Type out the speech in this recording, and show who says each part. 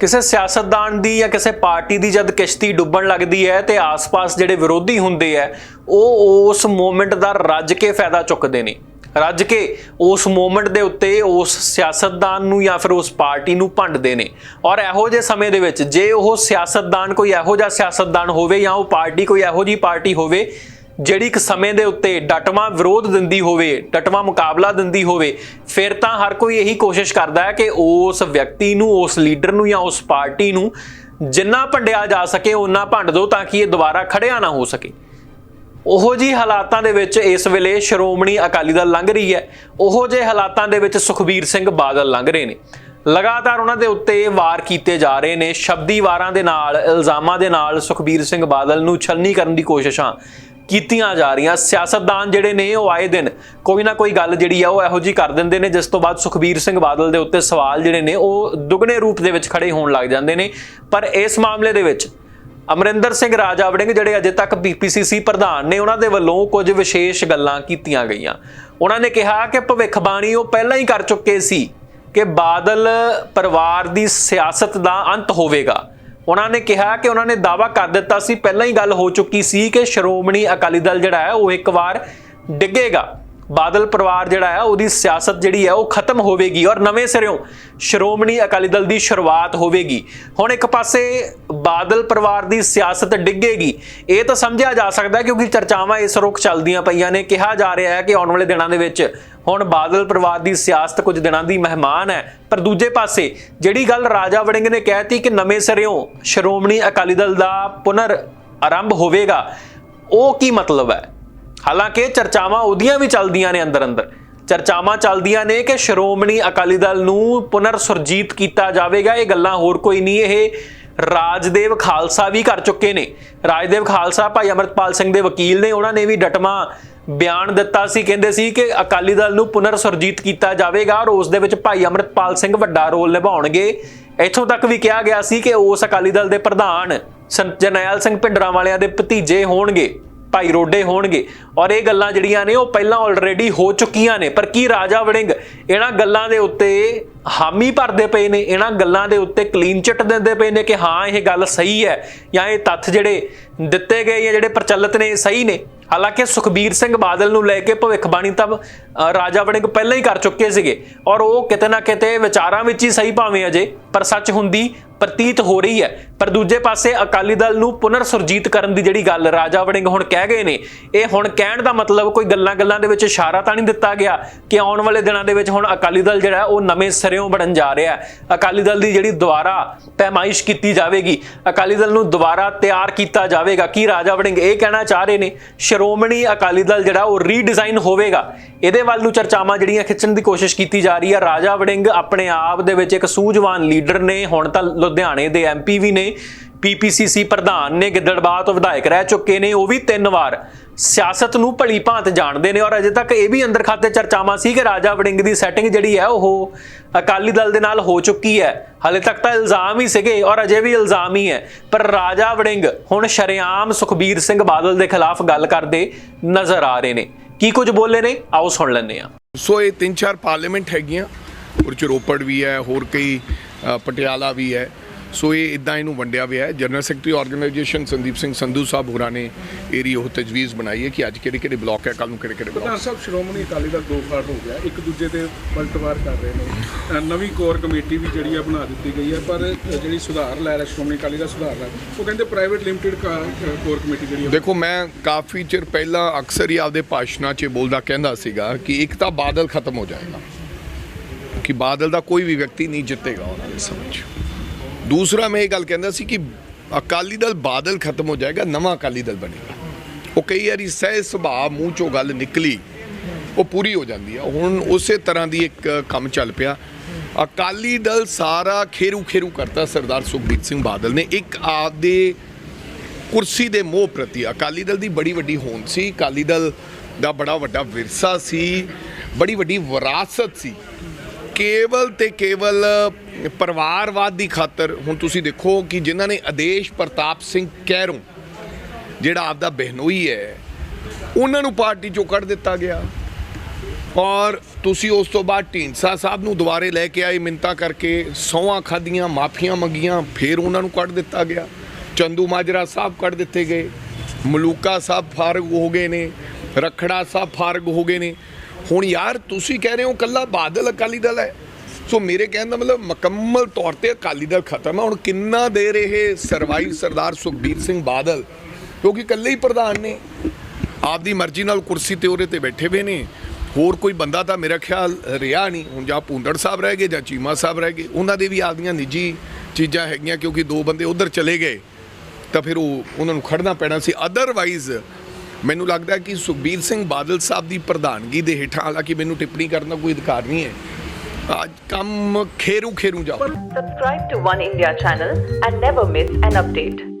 Speaker 1: ਕਿਸੇ ਸਿਆਸਤਦਾਨ ਦੀ ਜਾਂ ਕਿਸੇ ਪਾਰਟੀ ਦੀ ਜਦ ਕਿਸ਼ਤੀ ਡੁੱਬਣ ਲੱਗਦੀ ਹੈ ਤੇ ਆਸ-ਪਾਸ ਜਿਹੜੇ ਵਿਰੋਧੀ ਹੁੰਦੇ ਆ ਉਹ ਉਸ ਮੂਮੈਂਟ ਦਾ ਰੱਜ ਕੇ ਫਾਇਦਾ ਚੁੱਕਦੇ ਨੇ। ਰੱਜ ਕੇ ਉਸ ਮੂਮੈਂਟ ਦੇ ਉੱਤੇ ਉਸ ਸਿਆਸਤਦਾਨ ਨੂੰ ਜਾਂ ਫਿਰ ਉਸ ਪਾਰਟੀ ਨੂੰ ਭੰਡਦੇ ਨੇ। ਔਰ ਇਹੋ ਜਿਹੇ ਸਮੇਂ ਦੇ ਵਿੱਚ ਜੇ ਉਹ ਸਿਆਸਤਦਾਨ ਕੋਈ ਇਹੋ ਜਿਹਾ ਸਿਆਸਤਦਾਨ ਹੋਵੇ ਜਾਂ ਉਹ ਪਾਰਟੀ ਕੋਈ ਇਹੋ ਜਿਹੀ ਪਾਰਟੀ ਹੋਵੇ ਜਿਹੜੀ ਇੱਕ ਸਮੇਂ ਦੇ ਉੱਤੇ ਡਟਵਾ ਵਿਰੋਧ ਦਿੰਦੀ ਹੋਵੇ, ਡਟਵਾ ਮੁਕਾਬਲਾ ਦਿੰਦੀ ਹੋਵੇ, ਫਿਰ ਤਾਂ ਹਰ ਕੋਈ ਇਹੀ ਕੋਸ਼ਿਸ਼ ਕਰਦਾ ਹੈ ਕਿ ਉਸ ਵਿਅਕਤੀ ਨੂੰ, ਉਸ ਲੀਡਰ ਨੂੰ ਜਾਂ ਉਸ ਪਾਰਟੀ ਨੂੰ ਜਿੰਨਾ ਭੰਡਿਆ ਜਾ ਸਕੇ ਉਹਨਾਂ ਭੰਡ ਦਿਓ ਤਾਂ ਕਿ ਇਹ ਦੁਬਾਰਾ ਖੜਿਆ ਨਾ ਹੋ ਸਕੇ। ਉਹੋ ਜੀ ਹਾਲਾਤਾਂ ਦੇ ਵਿੱਚ ਇਸ ਵੇਲੇ ਸ਼੍ਰੋਮਣੀ ਅਕਾਲੀ ਦਲ ਲੰਘ ਰਹੀ ਹੈ। ਉਹੋ ਜਿਹੇ ਹਾਲਾਤਾਂ ਦੇ ਵਿੱਚ ਸੁਖਬੀਰ ਸਿੰਘ ਬਾਦਲ ਲੰਘ ਰਹੇ ਨੇ। ਲਗਾਤਾਰ ਉਹਨਾਂ ਦੇ ਉੱਤੇ ਵਾਰ ਕੀਤੇ ਜਾ ਰਹੇ ਨੇ। ਸ਼ਬਦੀ ਵਾਰਾਂ ਦੇ ਨਾਲ, ਇਲਜ਼ਾਮਾਂ ਦੇ ਨਾਲ ਸੁਖਬੀਰ ਸਿੰਘ ਬਾਦਲ ਨੂੰ ਛਲਨੀ ਕਰਨ ਦੀ ਕੋਸ਼ਿਸ਼ਾਂ ਕੀਤੀਆਂ ਜਾ ਰਹੀਆਂ। ਸਿਆਸਤਦਾਨ ਜਿਹੜੇ ਨੇ ਉਹ ਆਏ ਦਿਨ ਕੋਈ ਨਾ ਕੋਈ ਗੱਲ ਜਿਹੜੀ ਆ ਉਹ ਇਹੋ ਜੀ ਕਰ ਦਿੰਦੇ ਨੇ, ਜਿਸ ਤੋਂ ਬਾਅਦ ਸੁਖਬੀਰ ਸਿੰਘ ਬਾਦਲ ਦੇ ਉੱਤੇ ਸਵਾਲ ਜਿਹੜੇ ਨੇ ਉਹ ਦੁੱਗਣੇ ਰੂਪ ਦੇ ਵਿੱਚ ਖੜੇ ਹੋਣ ਲੱਗ ਜਾਂਦੇ ਨੇ। ਪਰ ਇਸ ਮਾਮਲੇ ਦੇ ਵਿੱਚ ਅਮਰਿੰਦਰ ਸਿੰਘ ਰਾਜਾ ਵੜਿੰਗ ਜਿਹੜੇ ਅਜੇ ਤੱਕ ਪੀਪੀਸੀਸੀ ਪ੍ਰਧਾਨ ਨੇ, ਉਹਨਾਂ ਦੇ ਵੱਲੋਂ ਕੁਝ ਵਿਸ਼ੇਸ਼ ਗੱਲਾਂ ਕੀਤੀਆਂ ਗਈਆਂ। ਉਹਨਾਂ ਨੇ ਕਿਹਾ ਕਿ ਭਵਿੱਖਬਾਣੀ ਉਹ ਪਹਿਲਾਂ ਹੀ ਕਰ ਚੁੱਕੇ ਸੀ ਕਿ ਬਾਦਲ ਪਰਿਵਾਰ ਦੀ ਸਿਆਸਤ ਦਾ ਅੰਤ ਹੋਵੇਗਾ। ਉਹਨਾਂ ਨੇ ਕਿਹਾ ਕਿ ਉਹਨਾਂ ਨੇ ਦਾਅਵਾ ਕਰ ਦਿੱਤਾ ਸੀ। ਪਹਿਲਾਂ ਹੀ ਗੱਲ ਹੋ ਚੁੱਕੀ ਸੀ ਕਿ ਸ਼੍ਰੋਮਣੀ ਅਕਾਲੀ ਦਲ ਜਿਹੜਾ ਹੈ, ਉਹ ਇੱਕ ਵਾਰ ਡਿੱਗੇਗਾ। ਬਾਦਲ ਪਰਿਵਾਰ ਜਿਹੜਾ ਹੈ, ਉਹਦੀ ਸਿਆਸਤ ਜਿਹੜੀ ਹੈ, ਉਹ ਖਤਮ ਹੋਵੇਗੀ ਔਰ ਨਵੇਂ ਸਿਰਿਓਂ ਸ਼੍ਰੋਮਣੀ ਅਕਾਲੀ ਦਲ ਦੀ ਸ਼ੁਰੂਆਤ ਹੋਵੇਗੀ। ਹੁਣ ਇੱਕ ਪਾਸੇ ਬਾਦਲ ਪਰਿਵਾਰ ਦੀ ਸਿਆਸਤ ਡਿੱਗੇਗੀ। ਇਹ ਤਾਂ ਸਮਝਿਆ ਜਾ ਸਕਦਾ ਕਿਉਂਕਿ ਚਰਚਾਵਾਂ ਇਸ ਰੁਖ ਚੱਲਦੀਆਂ ਪਈਆਂ ਨੇ। ਕਿਹਾ ਜਾ ਰਿਹਾ ਹੈ ਕਿ ਆਉਣ ਵਾਲੇ ਦਿਨਾਂ ਦੇ ਵਿੱਚ ਹੁਣ ਬਾਦਲ ਪਰਿਵਾਰ ਦੀ ਸਿਆਸਤ ਕੁਝ ਦਿਨਾਂ ਦੀ ਮਹਿਮਾਨ ਹੈ। ਪਰ ਦੂਜੇ ਪਾਸੇ ਜਿਹੜੀ ਗੱਲ ਰਾਜਾ ਵੜਿੰਗ ਨੇ ਕਹਿਤੀ ਕਿ ਨਵੇਂ ਸਿਰਿਓਂ ਸ਼੍ਰੋਮਣੀ ਅਕਾਲੀ ਦਲ ਦਾ ਪੁਨਰ ਆਰੰਭ ਹੋਵੇਗਾ, ਉਹ ਕੀ ਮਤਲਬ ਹੈ? ਹਾਲਾਂਕਿ ਚਰਚਾਵਾਂ ਉਹਦੀਆਂ ਵੀ ਚੱਲਦੀਆਂ ਨੇ ਅੰਦਰ ਅੰਦਰ। ਚਰਚਾਵਾਂ ਚੱਲਦੀਆਂ ਨੇ ਕਿ ਸ਼੍ਰੋਮਣੀ ਅਕਾਲੀ ਦਲ ਨੂੰ ਪੁਨਰ ਸੁਰਜੀਤ ਕੀਤਾ ਜਾਵੇਗਾ। ਇਹ ਗੱਲਾਂ ਹੋਰ ਕੋਈ ਨਹੀਂ, ਇਹ ਰਾਜਦੇਵ ਖਾਲਸਾ ਵੀ ਕਰ ਚੁੱਕੇ ਨੇ। ਰਾਜਦੇਵ ਖਾਲਸਾ ਭਾਈ ਅਮਰਤਪਾਲ ਸਿੰਘ ਦੇ ਵਕੀਲ ਨੇ, ਉਹਨਾਂ ਨੇ ਵੀ ਡਟਮਾ ਬਿਆਨ ਦਿੱਤਾ ਸੀ। ਕਹਿੰਦੇ ਸੀ ਕਿ ਅਕਾਲੀ ਦਲ ਨੂੰ ਪੁਨਰ ਸੁਰਜੀਤ ਕੀਤਾ ਜਾਵੇਗਾ ਔਰ ਉਸ ਦੇ ਵਿੱਚ ਭਾਈ ਅਮਰਤਪਾਲ ਸਿੰਘ ਵੱਡਾ ਰੋਲ ਨਿਭਾਉਣਗੇ। ਇੱਥੋਂ ਤੱਕ ਵੀ ਕਿਹਾ ਗਿਆ ਸੀ ਕਿ ਉਸ ਅਕਾਲੀ ਦਲ ਦੇ ਪ੍ਰਧਾਨ ਸੰਤ ਜਰਨੈਲ ਸਿੰਘ ਭਿੰਡਰਾਂ ਵਾਲਿਆਂ ਦੇ ਭਤੀਜੇ ਹੋਣਗੇ। ਭਾਈ ਰੋਡੇ ਹੋਣਗੇ। ਔਰ ਇਹ ਗੱਲਾਂ ਜਿਹੜੀਆਂ ਨੇ, ਉਹ ਪਹਿਲਾਂ ਆਲਰੇਡੀ ਹੋ ਚੁੱਕੀਆਂ ਨੇ। ਪਰ ਕੀ ਰਾਜਾ ਵੜਿੰਗ, ਇਹਨਾਂ ਗੱਲਾਂ ਦੇ ਉੱਤੇ ਹਾਮੀ ਭਰਦੇ ਪਏ ਨੇ? ਇਹਨਾਂ ਗੱਲਾਂ ਦੇ ਉੱਤੇ ਕਲੀਨ ਚਿੱਟ ਦਿੰਦੇ ਪਏ ਨੇ ਕਿ ਹਾਂ, ਇਹ ਗੱਲ ਸਹੀ ਹੈ ਜਾਂ ਇਹ ਤੱਥ ਜਿਹੜੇ ਦਿੱਤੇ ਗਏ ਜਾਂ ਜਿਹੜੇ ਪ੍ਰਚਲਿਤ ਨੇ ਸਹੀ ਨੇ? ਹਾਲਾਂਕਿ ਸੁਖਬੀਰ ਸਿੰਘ ਬਾਦਲ ਨੂੰ ਲੈ ਕੇ ਭਵਿੱਖਬਾਣੀ ਤਾਂ ਰਾਜਾ ਵੜਿੰਗ ਪਹਿਲਾਂ ਹੀ ਕਰ ਚੁੱਕੇ ਸੀਗੇ। ਔਰ ਉਹ ਕਿਤੇ ਨਾ ਕਿਤੇ ਵਿਚਾਰਾਂ ਵਿੱਚ ਹੀ ਸਹੀ ਭਾਵੇਂ ਅਜੇ, ਪਰ ਸੱਚ ਹੁੰਦੀ ਪ੍ਰਤੀਤ ਹੋ ਰਹੀ ਹੈ। ਪਰ ਦੂਜੇ ਪਾਸੇ ਅਕਾਲੀ ਦਲ ਨੂੰ ਪੁਨਰ ਸੁਰਜੀਤ ਕਰਨ ਦੀ ਜਿਹੜੀ ਗੱਲ ਰਾਜਾ ਵੜਿੰਗ ਹੁਣ ਕਹਿ ਗਏ ਨੇ, ਇਹ ਹੁਣ ਕਹਿਣ ਦਾ ਮਤਲਬ ਕੋਈ ਗੱਲਾਂ-ਗੱਲਾਂ ਦੇ ਵਿੱਚ ਇਸ਼ਾਰਾ ਤਾਂ ਨਹੀਂ ਦਿੱਤਾ ਗਿਆ ਕਿ ਆਉਣ ਵਾਲੇ ਦਿਨਾਂ ਦੇ ਵਿੱਚ ਹੁਣ ਅਕਾਲੀ ਦਲ ਜਿਹੜਾ ਉਹ ਨਵੇਂ ਸਿਰਿਓਂ ਬਣਨ ਜਾ ਰਿਹਾ ਹੈ। ਅਕਾਲੀ ਦਲ ਦੀ ਜਿਹੜੀ ਦੁਬਾਰਾ ਪੈਮਾਇਸ਼ ਕੀਤੀ ਜਾਵੇਗੀ, ਅਕਾਲੀ ਦਲ ਨੂੰ ਦੁਬਾਰਾ ਤਿਆਰ ਕੀਤਾ ਜਾਵੇਗਾ। ਕੀ ਰਾਜਾ ਵੜਿੰਗ ਇਹ ਕਹਿਣਾ ਚਾਹ ਰਹੇ ਨੇ? ਸ਼੍ਰੋਮਣੀ ਅਕਾਲੀ ਦਲ ਜਿਹੜਾ ਉਹ ਰੀਡਿਜ਼ਾਈਨ ਹੋਵੇਗਾ। ਇਹਦੇ ਵੱਲ ਨੂੰ ਚਰਚਾਵਾਂ ਜਿਹੜੀਆਂ ਖਿੱਚਣ ਦੀ ਕੋਸ਼ਿਸ਼ ਕੀਤੀ ਜਾ ਰਹੀ ਹੈ ਰਾਜਾ ਵੜਿੰਗ ਆਪਣੇ ਆਪ ਦੇ ਵਿੱਚ ਇੱਕ ਸੂਝਵਾਨ ਲੀਡਰ ਨੇ। ਹੁਣ ਤਾਂ ਲੁਧਿਆਣੇ ਦੇ ਐਮਪੀ ਵੀ ਨੇ। ਪੀਪੀਸੀਸੀ ਪ੍ਰਧਾਨ ਨੇ ਗਿੱਦੜਬਾਹ ਤੋਂ ਵਿਧਾਇਕ ਰਹਿ ਚੁੱਕੇ ਨੇ, ਉਹ ਵੀ ਤਿੰਨ ਵਾਰ। ਸਿਆਸਤ ਨੂੰ ਭਲੀ ਭਾਂਤ ਜਾਣਦੇ ਨੇ ਔਰ ਅਜੇ ਤੱਕ ਇਹ ਵੀ ਅੰਦਰ ਖਾਤੇ ਚਰਚਾਵਾਂ ਸੀ ਕਿ ਰਾਜਾ ਵੜਿੰਗ ਦੀ ਸੈਟਿੰਗ ਜਿਹੜੀ ਹੈ, ਉਹ ਅਕਾਲੀ ਦਲ ਦੇ ਨਾਲ ਹੋ ਚੁੱਕੀ ਹੈ। ਹਾਲੇ ਤੱਕ ਤਾਂ ਇਲਜ਼ਾਮ ਹੀ ਸੀਗੇ ਔਰ ਅਜੇ ਵੀ ਇਲਜ਼ਾਮ ਹੀ ਹੈ। ਪਰ ਰਾਜਾ ਵੜਿੰਗ ਹੁਣ ਸ਼ਰੇਆਮ ਸੁਖਬੀਰ ਸਿੰਘ ਬਾਦਲ ਦੇ ਖਿਲਾਫ ਗੱਲ ਕਰਦੇ ਨਜ਼ਰ ਆ ਰਹੇ ਨੇ। ਕੀ ਕੁਝ ਬੋਲੇ ਨੇ? ਆਓ ਸੁਣ ਲੈਂਦੇ ਆ
Speaker 2: ਸੋ ਇਹ ਤਿੰਨ ਚਾਰ ਪਾਰਲੀਮੈਂਟ ਹੈਗੀਆਂ ਔਰ ਚ ਰੋਪੜ ਵੀ ਹੈ, ਹੋਰ ਕਈ ਪਟਿਆਲਾ ਵੀ ਹੈ। ਸੋ ਇਹ ਇਦਾਂ ਇਹਨੂੰ ਵੰਡਿਆ ਹੋਇਆ ਹੈ। General secretary organisation Sandeep Singh Sandhu ਸਾਹਿਬ ਹੋਰਾਂ ਨੇ ਏਰੀ ਉਹ ਤਜਵੀਜ਼ ਬਣਾਈ ਹੈ ਕਿ ਅੱਜ ਕਿਹੜੇ ਕਿਹੜੇ ਬਲਾਕ ਹੈ ਕੱਲ ਨੂੰ ਕਿਹੜੇ ਕਿਹੜੇ
Speaker 3: ਪ੍ਰਧਾਨ
Speaker 2: ਬਲਾਕ
Speaker 3: ਸਾਹਿਬ ਸ਼੍ਰੋਮਣੀ ਅਕਾਲੀ ਦਲ ਦੋ ਫਾੜ ਹੋ ਗਿਆ। ਇੱਕ ਦੂਜੇ ਤੇ ਪਲਟਵਾਰ ਕਰ ਰਹੇ ਨੇ। ਨਵੀਂ ਕੋਰ ਕਮੇਟੀ ਵੀ ਜਿਹੜੀ ਆ ਬਣਾ ਦਿੱਤੀ ਗਈ ਹੈ ਪਰ ਜਿਹੜੀ ਸੁਧਾਰ ਲੈ ਰਿਹਾ ਸ਼੍ਰੋਮਣੀ ਅਕਾਲੀ ਦਾ ਸੁਧਾਰ ਲੈ ਉਹ ਕਹਿੰਦੇ ਪ੍ਰਾਈਵੇਟ ਲਿਮਟਿਡ ਕੋਰ ਕਮੇਟੀ ਜਿਹੜੀ
Speaker 2: ਦੇਖੋ ਮੈਂ ਕਾਫੀ ਚਿਰ ਪਹਿਲਾਂ ਅਕਸਰ ਹੀ ਆਪਦੇ ਭਾਸ਼ਣਾਂ 'ਚ ਬੋਲਦਾ ਕਹਿੰਦਾ ਸੀਗਾ ਕਿ ਇੱਕ ਤਾਂ ਬਾਦਲ ਖਤਮ ਹੋ ਜਾਏਗਾ ਕਿ ਬਾਦਲ ਦਾ ਕੋਈ ਵੀ ਵਿਅਕਤੀ ਨਹੀਂ ਜਿੱਤੇਗਾ ਉਹਨਾਂ ਦੇ ਸਮੇਂ 'ਚ। ਦੂਸਰਾ ਮੈਂ ਇਹ ਗੱਲ ਕਹਿੰਦਾ ਸੀ ਕਿ ਅਕਾਲੀ ਦਲ ਬਾਦਲ ਖਤਮ ਹੋ ਜਾਏਗਾ, ਨਵਾਂ ਅਕਾਲੀ ਦਲ ਬਣੇਗਾ। ਉਹ ਕਈ ਵਾਰੀ ਸਹਿ ਸੁਭਾਅ, ਮੂੰਹ ਚੋਂ ਗੱਲ ਨਿਕਲੀ, ਉਹ ਪੂਰੀ ਹੋ ਜਾਂਦੀ ਆ। ਹੁਣ ਉਸੇ ਤਰ੍ਹਾਂ ਦੀ ਇੱਕ ਕੰਮ ਚੱਲ ਪਿਆ। ਅਕਾਲੀ ਦਲ ਸਾਰਾ ਖੇਰੂ ਖੇਰੂ ਕਰਤਾ ਸਰਦਾਰ ਸੁਖਬੀਰ ਸਿੰਘ ਬਾਦਲ ਨੇ। ਇੱਕ ਆਪਦੇ ਕੁਰਸੀ ਦੇ ਮੋਹ ਪ੍ਰਤੀ ਅਕਾਲੀ ਦਲ ਦੀ ਬੜੀ ਵੱਡੀ ਹੋਂਦ ਸੀ। ਅਕਾਲੀ ਦਲ ਦਾ ਬੜਾ ਵੱਡਾ ਵਿਰਸਾ ਸੀ। ਬੜੀ ਵੱਡੀ ਵਿਰਾਸਤ ਸੀ। ਕੇਵਲ ਤੇ ਕੇਵਲ ਪਰਿਵਾਰਵਾਦ ਦੀ ਖਾਤਰ ਹੁਣ ਤੁਸੀਂ ਦੇਖੋ ਕਿ ਜਿਨ੍ਹਾਂ ਨੇ ਆਦੇਸ਼ ਪ੍ਰਤਾਪ ਸਿੰਘ ਕਹਿਰੋਂ ਜਿਹੜਾ ਆਪਦਾ ਬਹਿਨੋਈ ਹੈ, ਉਹਨਾਂ ਨੂੰ ਪਾਰਟੀ ਚੋਂ ਕੱਢ ਦਿੱਤਾ ਗਿਆ। ਔਰ ਤੁਸੀਂ ਉਸ ਤੋਂ ਬਾਅਦ ਢੀਂਡਸਾ ਸਾਹਿਬ ਨੂੰ ਦੁਬਾਰੇ ਲੈ ਕੇ ਆਏ, ਮਿੰਤਾ ਕਰਕੇ ਸੌਆਂ ਖਾਧੀਆਂ, ਮਾਫੀਆਂ ਮੰਗੀਆਂ, ਫਿਰ ਉਹਨਾਂ ਨੂੰ ਕੱਢ ਦਿੱਤਾ ਗਿਆ। ਚੰਦੂ ਮਾਜਰਾ ਸਾਹਿਬ ਕੱਢ ਦਿੱਤੇ ਗਏ। ਮਲੂਕਾ ਸਾਹਿਬ ਫਾਰਗ ਹੋ ਗਏ ਨੇ। ਰਖੜਾ ਸਾਹਿਬ ਫਾਰਗ ਹੋ ਗਏ ਨੇ। ਹੁਣ ਯਾਰ ਤੁਸੀਂ ਕਹਿ ਰਹੇ ਹੋ ਕੱਲਾ ਬਾਦਲ ਅਕਾਲੀ ਦਲ ਹੈ। ਸੋ ਮੇਰੇ ਕਹਿਣ ਦਾ ਮਤਲਬ ਮੁਕੰਮਲ ਤੌਰ ਤੇ ਅਕਾਲੀ ਦਲ ਖਤਮ ਹੈ। ਹੁਣ ਕਿੰਨਾ ਦੇਰ ਇਹ ਸਰਵਾਈਵ ਸਰਦਾਰ ਸੁਖਬੀਰ ਸਿੰਘ ਬਾਦਲ, ਕਿਉਂਕਿ ਇਕੱਲੇ ਹੀ ਪ੍ਰਧਾਨ ਨੇ। ਆਪਦੀ ਮਰਜ਼ੀ ਨਾਲ ਕੁਰਸੀ ਤੇ ਉਹਦੇ ਤੇ ਬੈਠੇ ਹੋਏ ਨੇ। ਹੋਰ ਕੋਈ ਬੰਦਾ ਤਾਂ ਮੇਰਾ ਖਿਆਲ ਰਿਹਾ ਨਹੀਂ। ਹੁਣ ਜਾਂ ਪੂੰਡੜ ਸਾਹਿਬ ਰਹਿ ਗਏ ਜਾਂ ਚੀਮਾ ਸਾਹਿਬ ਰਹਿ ਗਏ। ਉਹਨਾਂ ਦੇ ਵੀ ਆਪਦੀਆਂ ਨਿੱਜੀ ਚੀਜ਼ਾਂ ਹੈਗੀਆਂ, ਕਿਉਂਕਿ ਦੋ ਬੰਦੇ ਉਧਰ ਚਲੇ ਗਏ। ਤਾਂ ਫਿਰ ਉਹ, ਉਹਨਾਂ ਨੂੰ ਖੜਨਾ ਪੈਣਾ ਸੀ। ਅਦਰਵਾਈਜ਼ ਮੈਨੂੰ ਲੱਗਦਾ ਕਿ ਸੁਖਬੀਰ ਸਿੰਘ ਬਾਦਲ ਸਾਹਿਬ ਦੀ ਪ੍ਰਧਾਨਗੀ ਦੇ ਹੇਠਾਂ, ਹਾਲਾਂਕਿ ਮੈਨੂੰ ਟਿੱਪਣੀ ਕਰਨ ਦਾ ਕੋਈ ਅਧਿਕਾਰ ਨਹੀਂ ਹੈ ਅੱਜ ਕੰਮ ਖੇਰੂ ਖੇਰੂ ਜਾਓ
Speaker 4: Subscribe to One India channel and never miss an update.